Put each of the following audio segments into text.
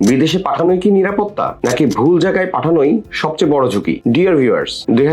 বিদেশে পাঠানোই কি নিরাপত্তা, নাকি ভুল জায়গায় পাঠানোই সবচেয়ে বড় ঝুঁকি? ডিয়ার ভিউয়ার্স দুই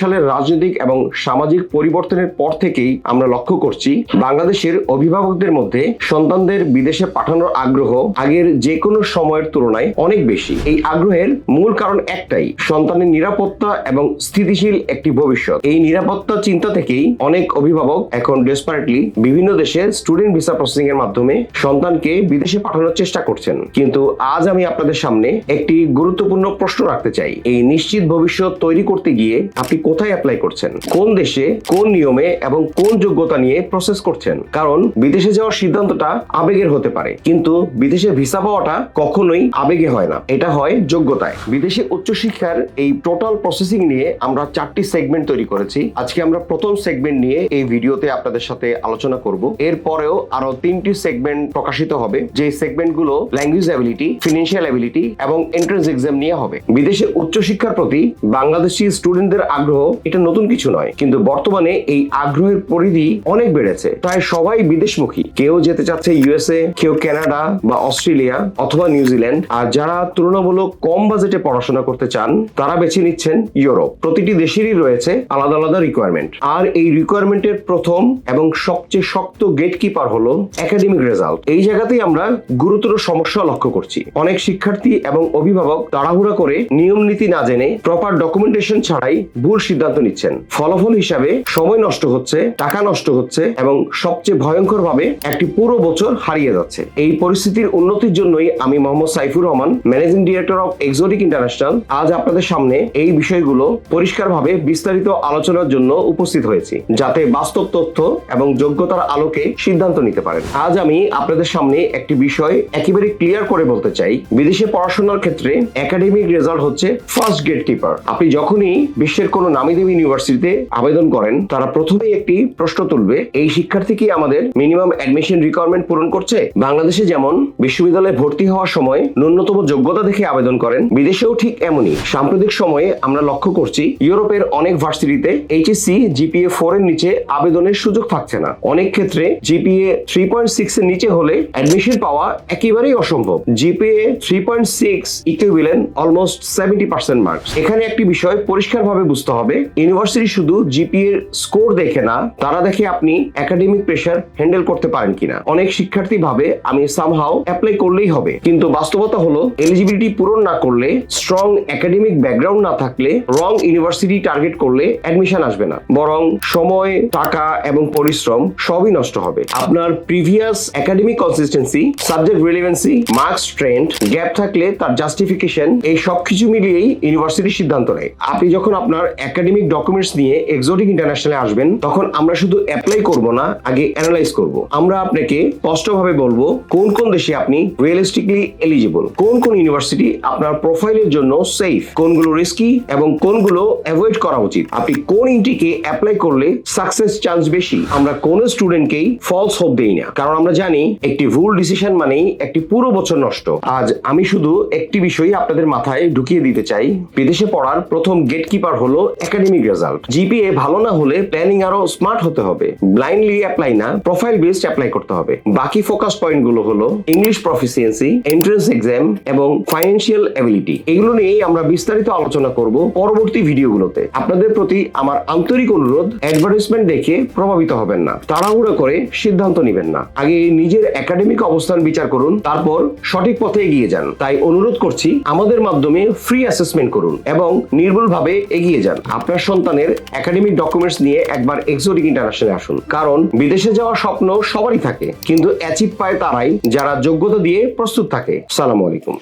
সালের রাজনৈতিক এবং সামাজিক পরিবর্তনের পর থেকেই আমরা লক্ষ্য করছি, বাংলাদেশের অভিভাবকদের মধ্যে সন্তানদের বিদেশে পাঠানোর আগ্রহ আগের যে কোনো সময়ের তুলনায় অনেক বেশি। এই আগ্রহের মূল কারণ একটাই, সন্তানের নিরাপত্তা এবং স্থিতিশীল একটি ভবিষ্যৎ। এই নিরাপত্তা চিন্তা থেকেই অনেক অভিভাবক এখন ডেসপারেটলি বিভিন্ন দেশে স্টুডেন্ট ভিসা প্রসেসিং এর মাধ্যমে সন্তানকে বিদেশে পাঠানোর চেষ্টা করছেন। কিন্তু আজ আমি আপনাদের সামনে একটি গুরুত্বপূর্ণ প্রশ্ন রাখতে চাই। এই নিশ্চিত ভবিষ্যৎ তৈরি করতে গিয়ে আপনি কোথায় অ্যাপ্লাই করছেন? কোন দেশে, কোন নিয়মে এবং কোন যোগ্যতা নিয়ে প্রসেস করছেন? কারণ বিদেশে যাওয়ার সিদ্ধান্তটা আবেগের হতে পারে। কিন্তু বিদেশে ভিসা পাওয়াটা কখনোই আবেগে হয় না। এটা হয় যোগ্যতায়। বিদেশে উচ্চশিক্ষার এই টোটাল প্রসেসিং নিয়ে আমরা চারটি সেগমেন্ট তৈরি করেছি। আজকে আমরা প্রথম সেগমেন্ট নিয়ে এই ভিডিওতে আপনাদের সাথে আলোচনা করব। এরপরেও আরও তিনটি সেগমেন্ট প্রকাশিত হবে। যে সেগমেন্টগুলো ল্যাঙ্গুয়েজ অ্যাবিলিটি ফিনান্সিয়াল অ্যাবিলিটি এবং এন্ট্রান্স এক্সাম নিয়ে হবে। বিদেশে উচ্চশিক্ষার প্রতি বাংলাদেশি স্টুডেন্টদের আগ্রহ এটা নতুন কিছু নয়। কিন্তু বর্তমানে এই আগ্রহের পরিধি অনেক বেড়েছে। প্রায় সবাই বিদেশমুখী। কেউ যেতে চাচ্ছে ইউএসএ, কেউ কানাডা বা অস্ট্রেলিয়া অথবা নিউজিল্যান্ড আর যারা তুলনামূলক কম বাজেটে পড়াশোনা করতে চান, তারা বেছে নিচ্ছেন ইউরোপ। প্রতিটি দেশেরই রয়েছে আলাদা আলাদা রিকোয়ারমেন্ট আর এই রিকোয়ারমেন্টের প্রথম এবং সবচেয়ে শক্ত গেট কিপার হলো একাডেমিক রেজাল্ট এই জায়গাতেই আমরা গুরুতর সমস্যা লক্ষ্য করছি। অনেক শিক্ষার্থী এবং অভিভাবক তাড়াহুড়া করে নিয়ম নীতি না জেনে প্রপার ডকুমেন্টেশন ছাড়াই ভুল সিদ্ধান্ত নিচ্ছেন। ফলাফল হিসাবে সময় নষ্ট হচ্ছে, টাকা নষ্ট হচ্ছে এবং সবচেয়ে ভয়ঙ্কর ভাবে একটি পুরো বছর হারিয়ে যাচ্ছে। এই পরিস্থিতির উন্নতির জন্যই আমি Mohammad Saifur Rahman managing director of exotic international আজ আপনাদের সামনে এই বিষয়গুলো পরিষ্কারভাবে বিস্তারিত আলোচনার জন্য উপস্থিত হয়েছি, যাতে বাস্তব তথ্য এবং যোগ্যতার আলোকে সিদ্ধান্ত নিতে পারেন। আজ আমি আপনাদের সামনে একটি বিষয় একেবারে ক্লিয়ার করে বলতে চাই, বিদেশে পড়াশোনার ক্ষেত্রে একাডেমিক রেজাল্ট হচ্ছে ফার্স্ট গেট কিপার আপনি যখনই বিশ্বের কোনো নামি দামি ইউনিভার্সিটিতে আবেদন করেন, তারা প্রথমেই একটি প্রশ্ন তুলবে, এই শিক্ষার্থী কি আমাদের মিনিমাম অ্যাডমিশন রিকোয়ারমেন্ট পূরণ করছে? বাংলাদেশে যেমন বিশ্ববিদ্যালয়ে ভর্তি হওয়ার সময় ন্যূনতম যোগ্যতা দেখে আবেদন করেন, বিদেশেও ঠিক এমনই। সাম্প্রতিক সময়ে আমরা লক্ষ্য করছি, ইউরোপের অনেক ভার্সিটিতে এইচএসসি জিপিএ ফোর এর নিচে আবেদনের সুযোগ থাকছে না। অনেক ক্ষেত্রে জিপিএ থ্রি পয়েন্ট সিক্স এর নিচে হলে অ্যাডমিশন পাওয়া একেবারেই অসম্ভব। GPA three point six equivalent almost seventy percent marks এখানে একটি বিষয় পরিষ্কারভাবে বুঝতে হবে। ইউনিভার্সিটি শুধু জিপিএ স্কোর দেখে না, তারা দেখে আপনি একাডেমিক প্রেশার হ্যান্ডেল করতে পারেন কিনা। অনেক শিক্ষার্থী ভাবে আমি সামহাও অ্যাপ্লাই করলেই হবে। কিন্তু বাস্তবতা হলো এলিজিবিলিটি পূরণ না করলে স্ট্রং একাডেমিক ব্যাকগ্রাউন্ড না থাকলে রং ইউনিভার্সিটি টার্গেট করলে অ্যাডমিশন আসবে না। বরং সময়, টাকা এবং পরিশ্রম সবই নষ্ট হবে। আপনার previous academic consistency subject relevancy marks trend gap থাকলে তার জাস্টিফিকেশন এই সবকিছু মিলিয়েই ইউনিভার্সিটি সিদ্ধান্ত নেয়। আপনি যখন আপনার একাডেমিক ডকুমেন্টস নিয়ে এক্সোটিক ইন্টারন্যাশনালে আসবেন, তখন আমরা শুধু অ্যাপ্লাই করব না, আগে অ্যানালাইজ করব। আমরা আপনাকে স্পষ্টভাবে বলব, কোন কোন দেশে আপনি রিয়েলিস্টিকলি এলিজিবল কোন কোন ইউনিভার্সিটি আপনার প্রোফাইলের জন্য সেফ কোনগুলো রিস্কি এবং কোনগুলো অ্যাভয়েড করা উচিত? আপনি কোন ইন্টিকে অ্যাপ্লাই করলে সাকসেস চান্স বেশি? আমরা কোন স্টুডেন্টকেই ফলস হোপ দেই না। কারণ আমরা জানি, একটি ভুল ডিসিশন মানেই একটি পুরো বছর নষ্ট। আজ আমি শুধু একটি বিষয় আপনাদের মাথায় ঢুকিয়ে দিতে চাই। বিদেশে পড়ার প্রথম গেট কিপার হলো একাডেমিক রেজাল্ট জিপিএ ভালো না হলে প্ল্যানিং আরও স্মার্ট হতে হবে। ব্লাইন্ডলি অ্যাপ্লাই না প্রোফাইল বেসড অ্যাপ্লাই করতে হবে। বাকি ফোকাস পয়েন্টগুলো হলো ইংলিশ প্রফিসিয়েন্সি এন্ট্রান্স এক্সাম এবং ফাইন্যান্সিয়াল অ্যাবিলিটি এগুলো নিয়েই আমরা বিস্তারিত আলোচনা করব পরবর্তী ভিডিওগুলোতে। আপনাদের প্রতি আমার আন্তরিক অনুরোধ অ্যাডভার্টাইজমেন্ট দেখে প্রভাবিত হবেন না। তাড়াহুড়ো করে সিদ্ধান্ত নেবেন না। আগে নিজের একাডেমিক অবস্থান বিচার করুন, তারপর সঠিক পথে এগিয়ে যান। তাই অনুরোধ করছি, আমাদের মাধ্যমে ফ্রি অ্যাসেসমেন্ট করুন এবং নির্ভুলভাবে এগিয়ে যান। আপনার সন্তানের একাডেমিক ডকুমেন্টস নিয়ে একবার এক্সোটিক ইন্টারন্যাশনালে আসুন। কারণ বিদেশে যাওয়ার স্বপ্ন সবারই থাকে, কিন্তু অ্যাচিভ পায় তারাই যারা যোগ্যতা দিয়ে প্রস্তুত থাকে। সালাম আলাইকুম।